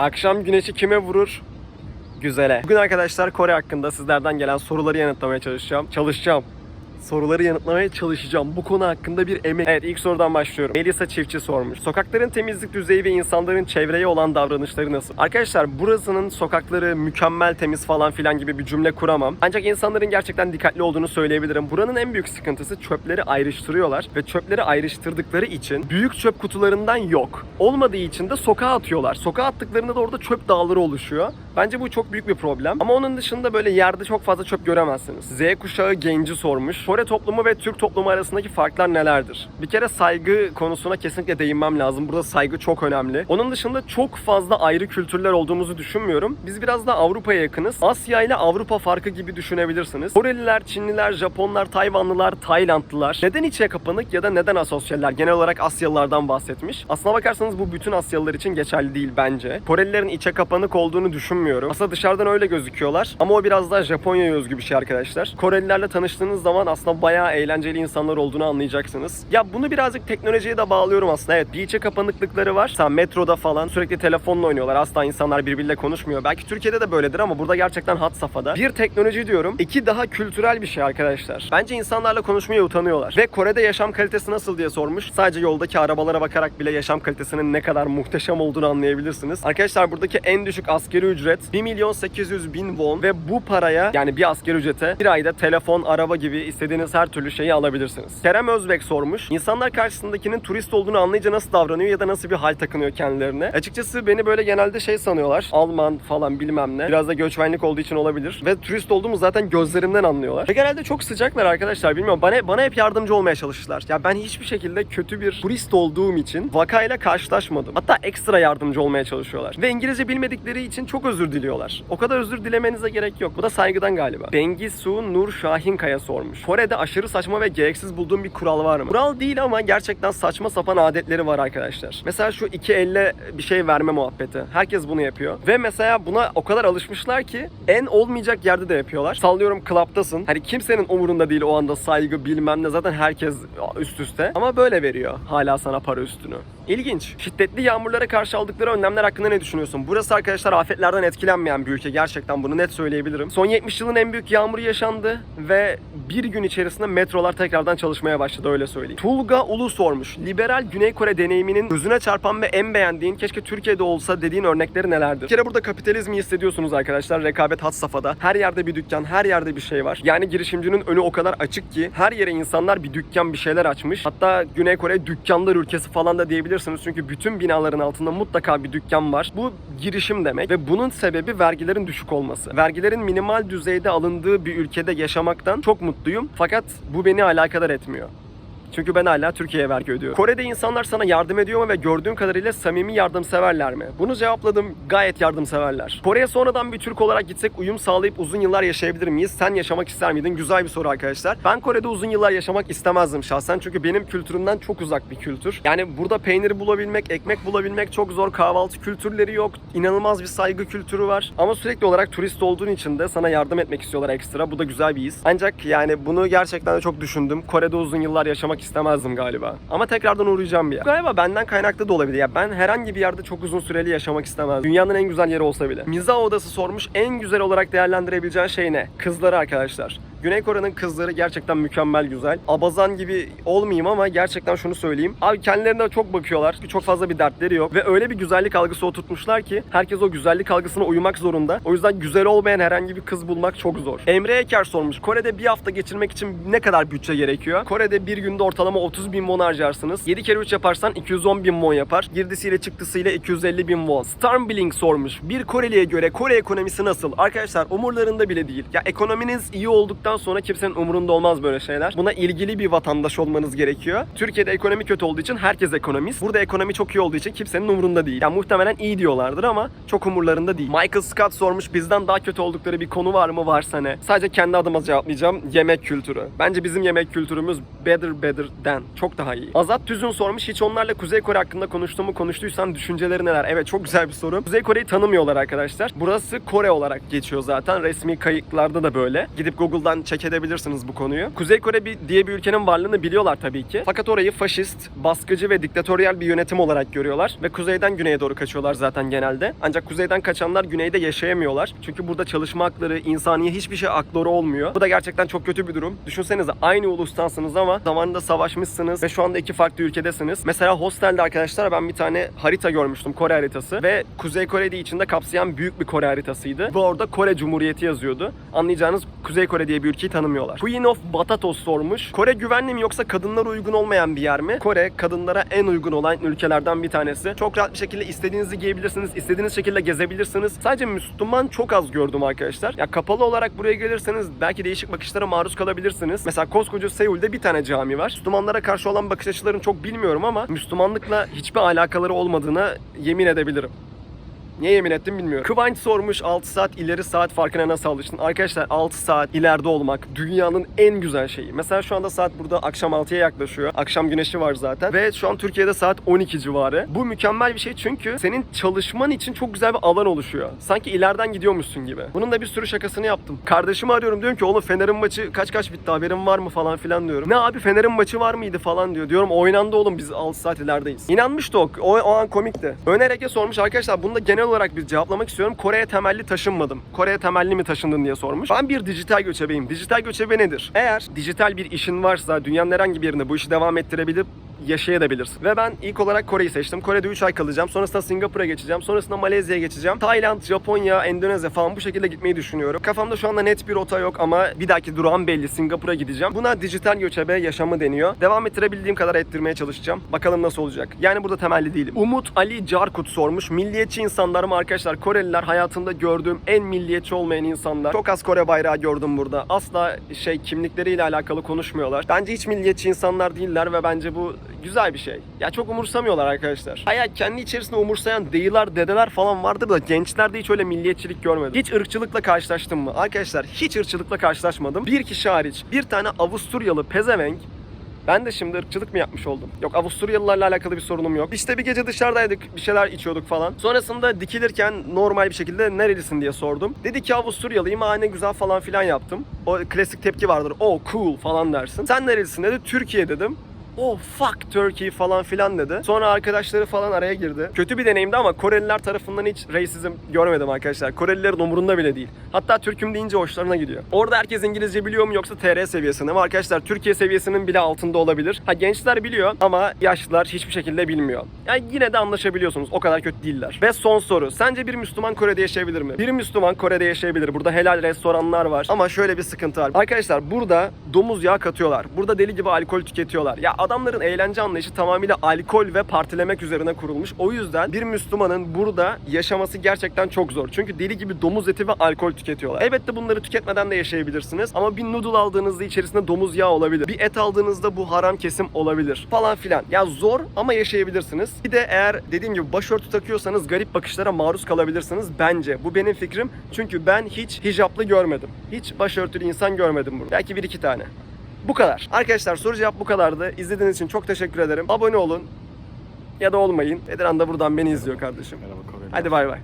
Akşam güneşi kime vurur? Güzele. Bugün arkadaşlar Kore hakkında sizlerden gelen soruları yanıtlamaya çalışacağım. Çalışacağım. Soruları yanıtlamaya çalışacağım. Bu konu hakkında bir emek. Evet ilk sorudan başlıyorum. Melisa Çiftçi sormuş. Sokakların temizlik düzeyi ve insanların çevreye olan davranışları nasıl? Arkadaşlar burasının sokakları mükemmel temiz falan filan gibi bir cümle kuramam. Ancak insanların gerçekten dikkatli olduğunu söyleyebilirim. Buranın en büyük sıkıntısı çöpleri ayrıştırıyorlar. Ve çöpleri ayrıştırdıkları için büyük çöp kutularından yok. Olmadığı için de sokağa atıyorlar. Sokağa attıklarında da orada çöp dağları oluşuyor. Bence bu çok büyük bir problem. Ama onun dışında böyle yerde çok fazla çöp göremezsiniz. Z kuşağı genci sormuş. Kore toplumu ve Türk toplumu arasındaki farklar nelerdir? Bir kere saygı konusuna kesinlikle değinmem lazım. Burada saygı çok önemli. Onun dışında çok fazla ayrı kültürler olduğumuzu düşünmüyorum. Biz biraz da Avrupa'ya yakınız. Asya ile Avrupa farkı gibi düşünebilirsiniz. Koreliler, Çinliler, Japonlar, Tayvanlılar, Taylandlılar neden içe kapanık ya da neden asosyaller? Genel olarak Asyalılardan bahsetmiş. Aslına bakarsanız bu bütün Asyalılar için geçerli değil bence. Korelilerin içe kapanık olduğunu düşünmüyorum. Aslında dışarıdan öyle gözüküyorlar. Ama o biraz daha Japonya'ya özgü bir şey arkadaşlar. Korelilerle tanıştığınız zaman aslında bayağı eğlenceli insanlar olduğunu anlayacaksınız. Ya bunu birazcık teknolojiye de bağlıyorum aslında. Evet bir içe kapanıklıkları var. Mesela metroda falan sürekli telefonla oynuyorlar. Asla insanlar birbiriyle konuşmuyor. Belki Türkiye'de de böyledir ama burada gerçekten hat safhada. Bir teknoloji diyorum. iki daha kültürel bir şey arkadaşlar. Bence insanlarla konuşmaya utanıyorlar. Ve Kore'de yaşam kalitesi nasıl diye sormuş. Sadece yoldaki arabalara bakarak bile yaşam kalitesinin ne kadar muhteşem olduğunu anlayabilirsiniz. Arkadaşlar buradaki en düşük askeri ücret 1 milyon 800 bin won ve bu paraya yani bir askeri ücrete bir ayda telefon, araba gibi istediğiniz her türlü şeyi alabilirsiniz. Kerem Özbek sormuş. İnsanlar karşısındakinin turist olduğunu anlayınca nasıl davranıyor ya da nasıl bir hal takınıyor kendilerine? Açıkçası beni böyle genelde şey sanıyorlar. Alman falan bilmem ne. Biraz da göçmenlik olduğu için olabilir. Ve turist olduğumu zaten gözlerimden anlıyorlar. Ve genelde çok sıcaklar arkadaşlar. Bilmiyorum bana, bana hep yardımcı olmaya çalıştılar. Ya ben hiçbir şekilde kötü bir turist olduğum için vakayla karşılaşmadım. Hatta ekstra yardımcı olmaya çalışıyorlar. Ve İngilizce bilmedikleri için çok özür diliyorlar. O kadar özür dilemenize gerek yok. Bu da saygıdan galiba. Bengisu Nur Şahinkaya sormuş. Kore'de aşırı saçma ve gereksiz bulduğum bir kural var mı? Kural değil ama gerçekten saçma sapan adetleri var arkadaşlar. Mesela şu iki elle bir şey verme muhabbeti. Herkes bunu yapıyor. Ve mesela buna o kadar alışmışlar ki en olmayacak yerde de yapıyorlar. Sallıyorum klaptasın. Hani kimsenin umurunda değil o anda saygı bilmem ne. Zaten herkes üst üste. Ama böyle veriyor hala sana para üstünü. İlginç. Şiddetli yağmurlara karşı aldıkları önlemler hakkında ne düşünüyorsun? Burası arkadaşlar afetlerden etkilenmeyen bir ülke. Gerçekten bunu net söyleyebilirim. Son 70 yılın en büyük yağmuru yaşandı ve bir gün içerisinde metrolar tekrardan çalışmaya başladı öyle söyleyeyim. Tulga Ulu sormuş. Liberal Güney Kore deneyiminin gözüne çarpan ve en beğendiğin keşke Türkiye'de olsa dediğin örnekleri nelerdir? Bir kere burada kapitalizmi hissediyorsunuz arkadaşlar. Rekabet had safhada. Her yerde bir dükkan, her yerde bir şey var. Yani girişimcinin önü o kadar açık ki her yere insanlar bir dükkan bir şeyler açmış. Hatta Güney Kore dükkanlar ülkesi falan da diyebilirsiniz. Çünkü bütün binaların altında mutlaka bir dükkan var. Bu girişim demek ve bunun sebebi vergilerin düşük olması. Vergilerin minimal düzeyde alındığı bir ülkede yaşamaktan çok mutluyum. Fakat bu beni alakadar etmiyor. Çünkü ben hala Türkiye'ye vergi ödüyorum. Kore'de insanlar sana yardım ediyor mu ve gördüğün kadarıyla samimi yardımseverler mi? Bunu cevapladım. Gayet yardımseverler. Kore'ye sonradan bir Türk olarak gitsek uyum sağlayıp uzun yıllar yaşayabilir miyiz? Sen yaşamak ister miydin? Güzel bir soru arkadaşlar. Ben Kore'de uzun yıllar yaşamak istemezdim şahsen. Çünkü benim kültürümden çok uzak bir kültür. Yani burada peynir bulabilmek, ekmek bulabilmek çok zor. Kahvaltı kültürleri yok. İnanılmaz bir saygı kültürü var. Ama sürekli olarak turist olduğun için de sana yardım etmek istiyorlar ekstra. Bu da güzel bir his. Ancak yani bunu gerçekten de çok düşündüm. Kore'de uzun yıllar yaşamak istemezdim galiba. Ama tekrardan uğrayacağım bir yer. Galiba benden kaynaklı da olabilir. Ya ben herhangi bir yerde çok uzun süreli yaşamak istemezdim. Dünyanın en güzel yeri olsa bile. Mizah odası sormuş en güzel olarak değerlendirebileceğin şey ne? Kızları arkadaşlar. Güney Kore'nin kızları gerçekten mükemmel güzel. Abazan gibi olmayayım ama gerçekten şunu söyleyeyim. Abi kendilerine çok bakıyorlar. Çok fazla bir dertleri yok. Ve öyle bir güzellik algısı oturtmuşlar ki herkes o güzellik algısına uymak zorunda. O yüzden güzel olmayan herhangi bir kız bulmak çok zor. Emre Eker sormuş. Kore'de bir hafta geçirmek için ne kadar bütçe gerekiyor? Kore'de bir günde ortalama 30 bin won harcarsınız. 7 kere 3 yaparsan 210 bin won yapar. Girdisiyle çıktısıyla 250 bin won. Starmblink sormuş. Bir Koreli'ye göre Kore ekonomisi nasıl? Arkadaşlar umurlarında bile değil. Ya ekonominiz iyi olduktan sonra kimsenin umurunda olmaz böyle şeyler. Buna ilgili bir vatandaş olmanız gerekiyor. Türkiye'de ekonomi kötü olduğu için herkes ekonomist. Burada ekonomi çok iyi olduğu için kimsenin umurunda değil. Ya muhtemelen iyi diyorlardır ama çok umurlarında değil. Michael Scott sormuş bizden daha kötü oldukları bir konu var mı varsa ne? Sadece kendi adıma cevaplayacağım. Yemek kültürü. Bence bizim yemek kültürümüz better better than. Çok daha iyi. Azat Tüzün sormuş hiç onlarla Kuzey Kore hakkında konuştuğumu konuştuysan düşünceleri neler? Evet çok güzel bir soru. Kuzey Kore'yi tanımıyorlar arkadaşlar. Burası Kore olarak geçiyor zaten. Resmi kayıtlarda da böyle. Gidip Google'dan YouTube'dan check edebilirsiniz bu konuyu. Kuzey Kore bir, diye bir ülkenin varlığını biliyorlar tabii ki. Fakat orayı faşist, baskıcı ve diktatöryel bir yönetim olarak görüyorlar. Ve kuzeyden güneye doğru kaçıyorlar zaten genelde. Ancak kuzeyden kaçanlar güneyde yaşayamıyorlar. Çünkü burada çalışma hakları, insani hiçbir şey hakları olmuyor. Bu da gerçekten çok kötü bir durum. Düşünsenize aynı ulustansınız ama zamanında savaşmışsınız ve şu anda iki farklı ülkedesiniz. Mesela hostelde arkadaşlar ben bir tane harita görmüştüm. Kore haritası ve Kuzey Kore'yi içinde kapsayan büyük bir Kore haritasıydı. Ve orada Kore Cumhuriyeti yazıyordu. Anlayacağınız Kuzey Kore diye bir ülkeyi tanımıyorlar. Queen of Batatos sormuş. Kore güvenli mi yoksa kadınlara uygun olmayan bir yer mi? Kore kadınlara en uygun olan ülkelerden bir tanesi. Çok rahat bir şekilde istediğinizi giyebilirsiniz, istediğiniz şekilde gezebilirsiniz. Sadece Müslüman çok az gördüm arkadaşlar. Ya kapalı olarak buraya gelirseniz belki değişik bakışlara maruz kalabilirsiniz. Mesela koskoca Seul'de bir tane cami var. Müslümanlara karşı olan bakış açılarını çok bilmiyorum ama Müslümanlıkla hiçbir alakaları olmadığına yemin edebilirim. Niye yemin ettim bilmiyorum. Kıvanç sormuş 6 saat ileri saat farkına nasıl alıştın? Arkadaşlar 6 saat ileride olmak dünyanın en güzel şeyi. Mesela şu anda saat burada akşam 6'ya yaklaşıyor. Akşam güneşi var zaten. Ve şu an Türkiye'de saat 12 civarı. Bu mükemmel bir şey çünkü senin çalışman için çok güzel bir alan oluşuyor. Sanki ileriden gidiyormuşsun gibi. Bunun da bir sürü şakasını yaptım. Kardeşimi arıyorum diyorum ki oğlum Fener'in maçı kaç kaç bitti haberin var mı falan filan diyorum. Ne abi Fener'in maçı var mıydı falan diyor. Diyorum oynandı oğlum biz 6 saat ilerideyiz. İnanmıştı o. O, o an komikti. Öner sormuş arkadaşlar bunu da genel olarak bir cevaplamak istiyorum. Kore'ye temelli taşınmadım. Kore'ye temelli mi taşındın diye sormuş. Ben bir dijital göçebeyim. Dijital göçebe nedir? Eğer dijital bir işin varsa dünyanın herhangi bir yerinde bu işi devam ettirebilip yaşayabilirsin. Ve ben ilk olarak Kore'yi seçtim. Kore'de 3 ay kalacağım. Sonrasında Singapur'a geçeceğim. Sonrasında Malezya'ya geçeceğim. Tayland, Japonya, Endonezya falan bu şekilde gitmeyi düşünüyorum. Kafamda şu anda net bir rota yok ama bir dahaki durağım belli. Singapur'a gideceğim. Buna dijital göçebe yaşamı deniyor. Devam ettirebildiğim kadar ettirmeye çalışacağım. Bakalım nasıl olacak. Yani burada temelli değilim. Umut Ali Carkut sormuş. Milliyetçi insanlar mı arkadaşlar? Koreliler hayatımda gördüğüm en milliyetçi olmayan insanlar. Çok az Kore bayrağı gördüm burada. Asla şey kimlikleriyle alakalı konuşmuyorlar. Bence hiç milliyetçi insanlar değiller ve bence bu güzel bir şey. Ya çok umursamıyorlar arkadaşlar. Hayat kendi içerisinde umursayan dayılar, dedeler falan vardır da gençlerde hiç öyle milliyetçilik görmedim. Hiç ırkçılıkla karşılaştım mı? Arkadaşlar hiç ırkçılıkla karşılaşmadım. Bir kişi hariç bir tane Avusturyalı pezevenk ben de şimdi ırkçılık mı yapmış oldum? Yok Avusturyalılarla alakalı bir sorunum yok. İşte bir gece dışarıdaydık, bir şeyler içiyorduk falan. Sonrasında dikilirken normal bir şekilde nerelisin diye sordum. Dedi ki Avusturyalıyım, aa ne güzel falan filan yaptım. O klasik tepki vardır, oh cool falan dersin. Sen nerelisin dedi, Türkiye dedim. Oh fuck Turkey falan filan dedi. Sonra arkadaşları falan araya girdi. Kötü bir deneyimdi ama Koreliler tarafından hiç racism görmedim arkadaşlar. Korelilerin umurunda bile değil. Hatta Türk'üm deyince hoşlarına gidiyor. Orada herkes İngilizce biliyor mu yoksa TR seviyesinde mi? Arkadaşlar Türkiye seviyesinin bile altında olabilir. Ha gençler biliyor ama yaşlılar hiçbir şekilde bilmiyor. Yani yine de anlaşabiliyorsunuz. O kadar kötü değiller. Ve son soru. Sence bir Müslüman Kore'de yaşayabilir mi? Bir Müslüman Kore'de yaşayabilir. Burada helal restoranlar var. Ama şöyle bir sıkıntı var. Arkadaşlar burada domuz yağı katıyorlar. Burada deli gibi alkol tüketiyorlar. Ya adamların eğlence anlayışı tamamıyla alkol ve partilemek üzerine kurulmuş. O yüzden bir Müslümanın burada yaşaması gerçekten çok zor. Çünkü deli gibi domuz eti ve alkol tüketiyorlar. Elbette bunları tüketmeden de yaşayabilirsiniz. Ama bir noodle aldığınızda içerisinde domuz yağı olabilir. Bir et aldığınızda bu haram kesim olabilir. Falan filan. Ya zor ama yaşayabilirsiniz. Bir de eğer dediğim gibi başörtü takıyorsanız garip bakışlara maruz kalabilirsiniz bence. Bu benim fikrim. Çünkü ben hiç hicaplı görmedim. Hiç başörtülü insan görmedim burada. Belki bir iki tane. Bu kadar. Arkadaşlar soru cevap bu kadardı. İzlediğiniz için çok teşekkür ederim. Abone olun ya da olmayın. Ediran da buradan beni izliyor kardeşim. Hadi bay bay.